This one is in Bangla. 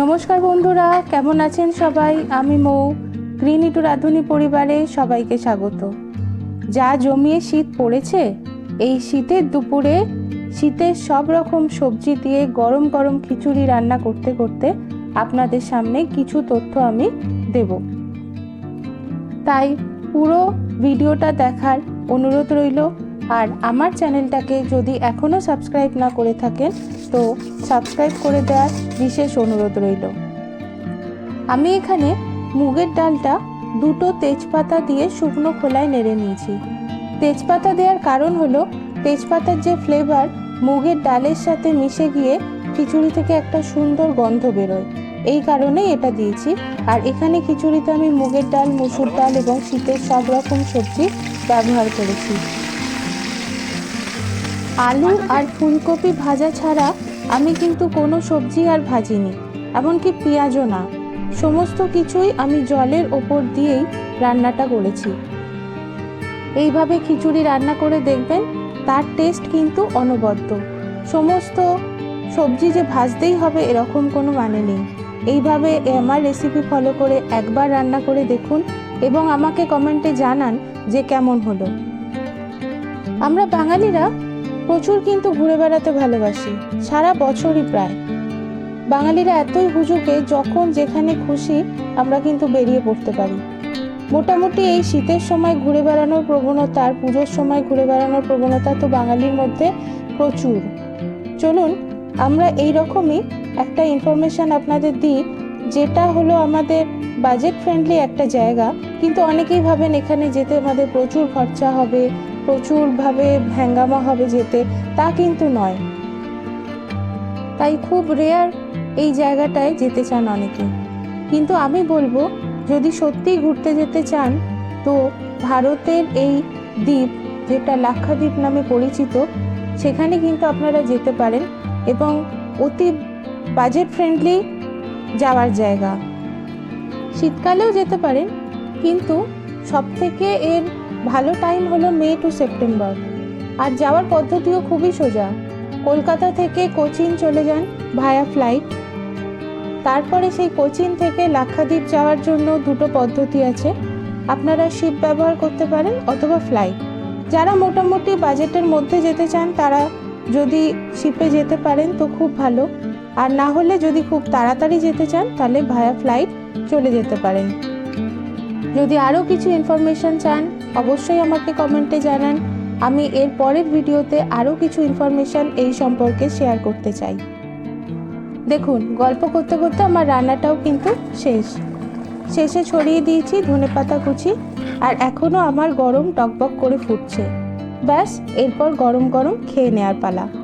নমস্কার বন্ধুরা, কেমন আছেন সবাই? আমি মৌ গ্রিন ইটু রাঁধুনি পরিবারে সবাইকে স্বাগত। যা জমিয়ে শীত পড়েছে, এই শীতের দুপুরে শীতের সব রকম সবজি দিয়ে গরম গরম খিচুড়ি রান্না করতে করতে আপনাদের সামনে কিছু তথ্য আমি দেব। তাই পুরো ভিডিওটা দেখার অনুরোধ রইল আর আমার চ্যানেলটাকে যদি এখনও সাবস্ক্রাইব না করে থাকেন, তো সাবস্ক্রাইব করে দেওয়ার বিশেষ অনুরোধ রইল। আমি এখানে মুগের ডালটা দুটো তেজপাতা দিয়ে শুকনো খোলায় নেড়ে নিয়েছি। তেজপাতা দেওয়ার কারণ হলো, তেজপাতার যে ফ্লেভার মুগের ডালের সাথে মিশে গিয়ে খিচুড়ি থেকে একটা সুন্দর গন্ধ বেরোয়। এই কারণেই এটা দিয়েছি। আর এখানে খিচুড়িতে আমি মুগের ডাল, মুসুর ডাল এবং শীতের সব রকম সবজি ব্যবহার করেছি। আলু আর ফুলকপি ভাজা ছাড়া আমি কিন্তু কোনো সবজি আর ভাজিনি, এমনকি পেঁয়াজও না। সমস্ত কিছুই আমি জলের ওপর দিয়েই রান্নাটা করেছি। এইভাবে খিচুড়ি রান্না করে দেখবেন, তার টেস্ট কিন্তু অনবদ্য। সমস্ত সবজি যে ভাজতেই হবে এরকম কোনো মানে নেই। এইভাবে আমার রেসিপি ফলো করে একবার রান্না করে দেখুন এবং আমাকে কমেন্টে জানান যে কেমন হলো। আমরা বাঙালিরা প্রচুর কিন্তু ঘুরে বেড়াতে ভালোবাসি, সারা বছরই প্রায়। বাঙালিরা এতই হুজুকে যখন যেখানে খুশি আমরা কিন্তু বেরিয়ে পড়তে পারি। মোটামুটি এই শীতের সময় ঘুরে বেড়ানোর প্রবণতা আর পুজোর সময় ঘুরে বেড়ানোর প্রবণতা তো বাঙালির মধ্যে প্রচুর। চলুন, আমরা এই রকমই একটা ইনফরমেশান আপনাদের দিই, যেটা হলো আমাদের বাজেট ফ্রেন্ডলি একটা জায়গা, কিন্তু অনেকেই ভাবেন এখানে যেতে আমাদের প্রচুর খরচা হবে প্রচুরভাবে হ্যাঙ্গামা হবে যেতে, তা কিন্তু নয়। তাই খুব রেয়ার এই জায়গাটায় যেতে চান অনেকে। কিন্তু আমি বলব, যদি সত্যিই ঘুরতে যেতে চান, তো ভারতের এই দ্বীপ, যেটা লাক্ষাদ্বীপ নামে পরিচিত, সেখানে কিন্তু আপনারা যেতে পারেন এবং অতি বাজেট ফ্রেন্ডলি যাওয়ার জায়গা। শীতকালেও যেতে পারেন, কিন্তু সবথেকে এর ভালো টাইম হলো মে টু সেপ্টেম্বর আর যাওয়ার পদ্ধতিও খুবই সোজা। কলকাতা থেকে কোচিন চলে যান ভায়া ফ্লাইট তারপরে সেই কোচিন থেকে লাক্ষাদ্বীপ যাওয়ার জন্য দুটো পদ্ধতি আছে। আপনারা শিপ ব্যবহার করতে পারেন অথবা ফ্লাইট যারা মোটামুটি বাজেটের মধ্যে যেতে চান, তারা যদি শিপে যেতে পারেন তো খুব ভালো। আর না হলে যদি খুব তাড়াতাড়ি যেতে চান, তাহলে ভায়া ফ্লাইট চলে যেতে পারেন। যদি আরও কিছু ইনফরমেশন চান, অবশ্যই আমাকে কমেন্টে জানান। আমি এর পরের ভিডিওতে আরও কিছু ইনফরমেশন এই সম্পর্কে শেয়ার করতে চাই। দেখুন, গল্প করতে করতে আমার রান্নাটাও কিন্তু শেষ। শেষে ছড়িয়ে দিয়েছি ধনেপাতা কুচি আর এখনও আমার গরম টকবক করে ফুটছে। ব্যাস, এরপর গরম গরম খেয়ে নেওয়ার পালা।